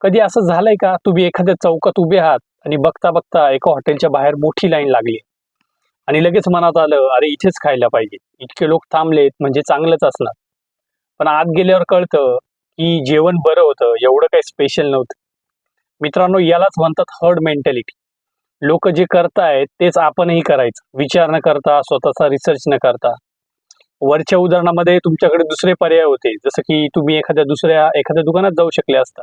कधी असं झालंय का? तुम्ही एखाद्या चौकात उभे आहात आणि बघता बघता एका हॉटेलच्या बाहेर मोठी लाईन लागली. आणि लगेच मनात आलं अरे इथेच खायला पाहिजे. इतके लोक थांबलेत म्हणजे चांगलंच असणार. पण आत गेल्यावर कळतं की जेवण बरं होतं एवढं काही स्पेशल नव्हतं. मित्रांनो यालाच म्हणतात हर्ड मेंटॅलिटी लोक जे करतायत तेच आपणही करायचं. विचार न करता स्वतःचा रिसर्च न करता. वरच्या उदाहरणामध्ये तुमच्याकडे दुसरे पर्याय होते. जसं की तुम्ही एखाद्या दुसऱ्या एखाद्या दुकानात जाऊ शकले असता.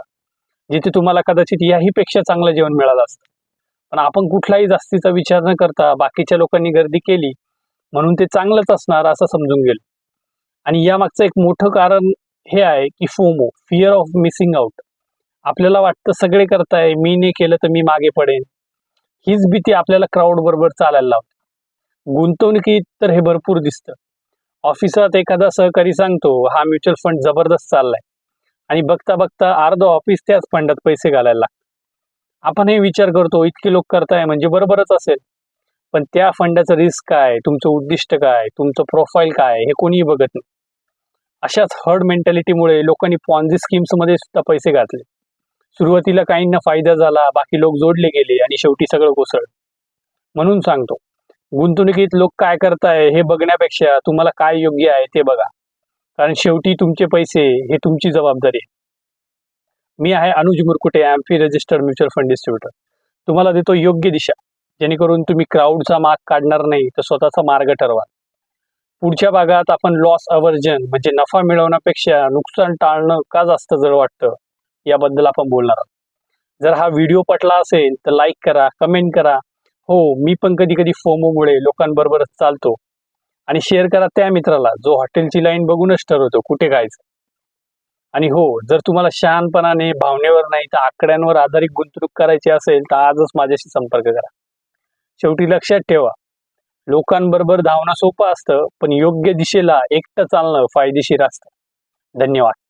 जिथे तुम्हाला कदाचित याही पेक्षा चांगलं जेवण मिळालं असतं. पण आपण कुठलाही जास्तीचा विचार न करता बाकीच्या लोकांनी गर्दी केली म्हणून ते चांगलंच असणार असं समजून गेलो. आणि यामागचं एक मोठं कारण हे आहे की FOMO fear of missing out आपल्याला वाटतं सगळे करताय मी नाही केलं तर मी मागे पडेन. हीच भीती आपल्याला क्राऊड बरोबर चालायला लावते. गुंतवणुकीत तर हे भरपूर दिसतं. ऑफिसात एखादा सहकारी सांगतो हा म्युच्युअल फंड जबरदस्त चाललाय. आणि बघता बघता अर्ध ऑफिस त्याच फंडात पैसे घालायला लागतं आपण हे विचार करतो इतके लोक करताय म्हणजे बरोबरच असेल. पण त्या फंडाचं रिस्क काय तुमचं उद्दिष्ट काय तुमचं प्रोफाईल काय हे कोणीही बघत नाही. अशाच हर्ड मेंटॅलिटीमुळे लोकांनी पॉन्झी स्कीम्समध्ये सुद्धा पैसे घातले. सुरुवातीला काहींना फायदा झाला बाकी लोक जोडले गेले आणि शेवटी सगळं कोसळलं. म्हणून सांगतो गुंतवणुकीत लोक काय करताय हे बघण्यापेक्षा तुम्हाला काय योग्य आहे ते बघा. कारण शेवटी तुमचे पैसे हे तुमची जबाबदारी आहे. मी आहे Anuj Murkute AMFI registered mutual fund distributor तुम्हाला देतो योग्य दिशा. जेणेकरून तुम्ही क्राऊडचा मार्ग काढणार नाही तर स्वतःचा मार्ग ठरवा. पुढच्या भागात आपण लॉस अवर्जन म्हणजे नफा मिळवण्यापेक्षा नुकसान टाळणं का जास्त जड वाटतं याबद्दल आपण बोलणार आहोत. जर हा व्हिडिओ पटला असेल तर लाईक करा कमेंट करा. हो मी पण कधी कधी फोमोमुळे लोकांबरोबरच चालतो. आणि शेअर करा त्या मित्राला. जो हॉटेलची लाईन बघूनच ठरवतो कुठे खायचं. आणि हो जर तुम्हाला शहाणपणाने भावनेवर नाही तर आकड्यांवर आधारित गुंतवणूक करायची असेल तर आजच माझ्याशी संपर्क करा. शेवटी लक्षात ठेवा लोकांबरोबर धावणं सोपं असतं पण योग्य दिशेला एकटं चालणं फायदेशीर असतं. धन्यवाद.